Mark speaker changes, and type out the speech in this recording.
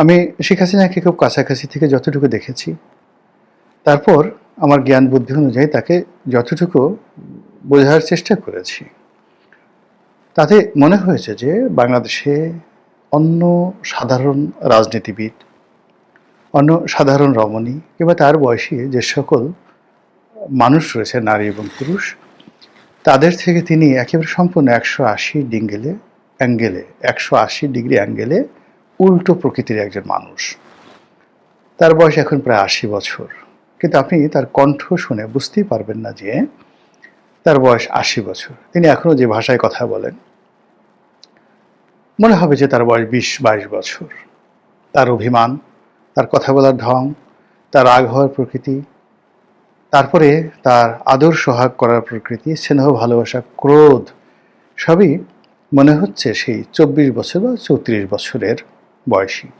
Speaker 1: আমি শেখ হাসিনাকে খুব কাছাকাছি থেকে যতটুকু দেখেছি, তারপর আমার জ্ঞান বুদ্ধি অনুযায়ী তাকে যতটুকু বোঝার চেষ্টা করেছি। তাতে মনে হয়েছে যে বাংলাদেশে অন্য সাধারণ রাজনীতিবিদ, অন্য সাধারণ রমণী কিংবা তার বয়সী যে সকল মানুষ রয়েছে, নারী এবং পুরুষ, তাদের থেকে তিনি একেবারে সম্পূর্ণ একশো আশি ডিঙ্গেলে, অ্যাঙ্গেলে, একশো আশি ডিগ্রি অ্যাঙ্গেলে উল্টো প্রকৃতির একজন মানুষ। তার বয়স এখন প্রায় আশি বছর। কিন্তু আপনি তার কণ্ঠ শুনে বুঝতেই পারবেন না যে তার বয়স আশি বছর। তিনি এখনও যে ভাষায় কথা বলেন, মনে হবে যে তার বয়স বিশ, বাইশ বছর। তার অভিমান, তার কথা বলার ঢং, তার রাগ হওয়ার প্রকৃতি, তারপরে তার আদর সোহাগ করার প্রকৃতি, স্নেহ, ভালোবাসা, ক্রোধ, সবই মনে হচ্ছে সেই চব্বিশ বছর বা চৌত্রিশ বছরের বয়সী